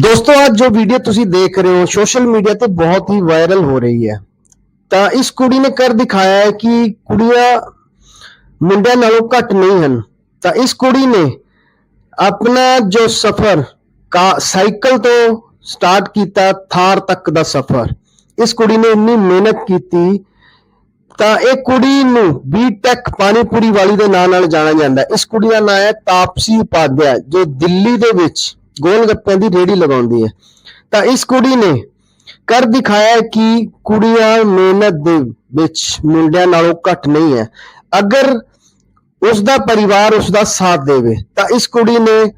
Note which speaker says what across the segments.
Speaker 1: ਦੋਸਤੋ ਅੱਜ ਜੋ ਵੀਡੀਓ ਤੁਸੀਂ ਦੇਖ ਰਹੇ ਹੋ ਸੋਸ਼ਲ ਮੀਡੀਆ ਤੇ ਬਹੁਤ ਹੀ ਵਾਇਰਲ ਹੋ ਰਹੀ ਹੈ। ਤਾਂ ਇਸ ਕੁੜੀ ਨੇ ਕਰ ਦਿਖਾਇਆ ਹੈ ਕਿ ਕੁੜੀਆਂ ਮੁੰਡਿਆਂ ਨਾਲੋਂ ਘੱਟ ਨਹੀਂ ਹਨ। ਤਾਂ ਇਸ ਕੁੜੀ ਨੇ ਆਪਣਾ ਜੋ ਸਫ਼ਰ, ਕਾ ਸਾਈਕਲ ਤੋਂ ਸਟਾਰਟ ਕੀਤਾ, ਥਾਰ ਤੱਕ ਦਾ ਸਫ਼ਰ। ਇਸ ਕੁੜੀ ਨੇ ਇੰਨੀ ਮਿਹਨਤ ਕੀਤੀ, ਤਾਂ ਇਹ ਕੁੜੀ ਨੂੰ ਬੀਟੈਕ ਪਾਣੀਪੂਰੀ ਵਾਲੀ ਦੇ ਨਾਂ ਨਾਲ ਜਾਣਿਆ ਜਾਂਦਾ। ਇਸ ਕੁੜੀ ਦਾ ਨਾਂ ਹੈ ਤਾਪਸੀ ਉਪਾਧਿਆ ਜੋ ਦਿੱਲੀ ਦੇ ਵਿੱਚ ਗੋਲ ਗੱਪਿਆਂ ਦੀ ਰੇੜੀ ਲਗਾਉਂਦੀ ਹੈ। ਤਾਂ ਇਸ ਕੁੜੀ ਨੇ ਕਰ ਦਿਖਾਇਆ ਕਿ ਕੁੜੀਆਂ ਮਿਹਨਤ ਦੇ ਵਿੱਚ ਮੁੰਡਿਆਂ ਨਾਲੋਂ ਘੱਟ ਨਹੀਂ ਹੈ। ਅਗਰ ਉਸ ਦਾ ਪਰਿਵਾਰ ਉਸ ਦਾ ਸਾਥ ਦੇਵੇ, ਤਾਂ ਇਸ ਕੁੜੀ ਨੇ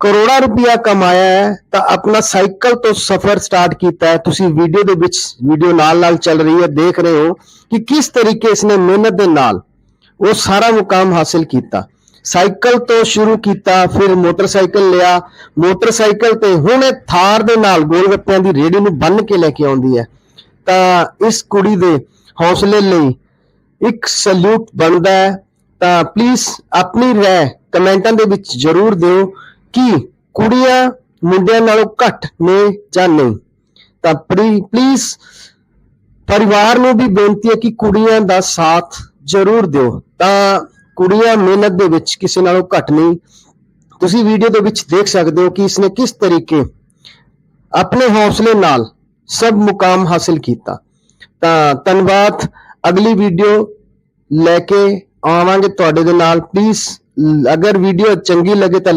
Speaker 1: ਕਰੋੜਾਂ ਰੁਪਇਆ ਕਮਾਇਆ ਹੈ। ਤਾਂ ਆਪਣਾ ਸਾਈਕਲ ਤੋਂ ਸਫ਼ਰ ਸਟਾਰਟ ਕੀਤਾ ਹੈ। ਤੁਸੀਂ ਵੀਡੀਓ ਦੇ ਵਿੱਚ ਵੀਡੀਓ ਨਾਲ ਨਾਲ ਚੱਲ ਰਹੀ ਹੈ, ਦੇਖ ਰਹੇ ਹੋ ਕਿ ਕਿਸ ਤਰੀਕੇ ਇਸਨੇ ਮਿਹਨਤ ਦੇ ਨਾਲ ਉਹ ਸਾਰਾ ਮੁਕਾਮ ਹਾਸਿਲ ਕੀਤਾ। ਸਾਈਕਲ ਤੋਂ ਸ਼ੁਰੂ ਕੀਤਾ, ਫਿਰ ਮੋਟਰਸਾਈਕਲ ਲਿਆ। ਮੋਟਰਸਾਈਕਲ ਤੇ ਹੁਣ ਇਹ ਥਾਰ ਦੇ ਨਾਲ ਗੋਲਗੱਪਿਆਂ ਦੀ ਰੇੜੀ ਨੂੰ ਬੰਨ ਕੇ ਲੈ ਕੇ ਆਉਂਦੀ ਹੈ। ਤਾਂ ਇਸ ਕੁੜੀ ਦੇ ਹੌਸਲੇ ਲਈ ਇੱਕ ਸਲੂਟ ਬਣਦਾ ਹੈ। ਤਾਂ ਪਲੀਜ਼ ਆਪਣੀ ਰਾਏ ਕਮੈਂਟਾਂ ਦੇ ਵਿੱਚ ਜ਼ਰੂਰ ਦਿਓ ਕਿ ਕੁੜੀਆਂ ਮੁੰਡਿਆਂ ਨਾਲੋਂ ਘੱਟ ਨੇ ਜਾਂ ਨਹੀਂ। ਤਾਂ ਪਲੀਜ਼ ਪਰਿਵਾਰ ਨੂੰ ਵੀ ਬੇਨਤੀ ਹੈ ਕਿ ਕੁੜੀਆਂ ਦਾ ਸਾਥ ਜ਼ਰੂਰ ਦਿਓ। ਤਾਂ ਕੁੜੀਆਂ ਮਿਹਨਤ ਦੇ ਵਿੱਚ ਕਿਸੇ ਨਾਲੋਂ ਘੱਟ ਨਹੀਂ। ਤੁਸੀਂ ਵੀਡੀਓ ਦੇ ਵਿੱਚ ਦੇਖ ਸਕਦੇ ਹੋ ਕਿ ਇਸਨੇ ਕਿਸ ਤਰੀਕੇ ਆਪਣੇ ਹੌਸਲੇ ਨਾਲ ਸਭ ਮੁਕਾਮ ਹਾਸਿਲ ਕੀਤਾ। ਤਾਂ ਧੰਨਵਾਦ। ਅਗਲੀ ਵੀਡੀਓ ਲੈ ਕੇ ਆਵਾਂਗੇ ਤੁਹਾਡੇ ਦੇ ਨਾਲ। ਪਲੀਜ਼ ਅਗਰ ਵੀਡੀਓ ਚੰਗੀ ਲੱਗੇ ਤਾਂ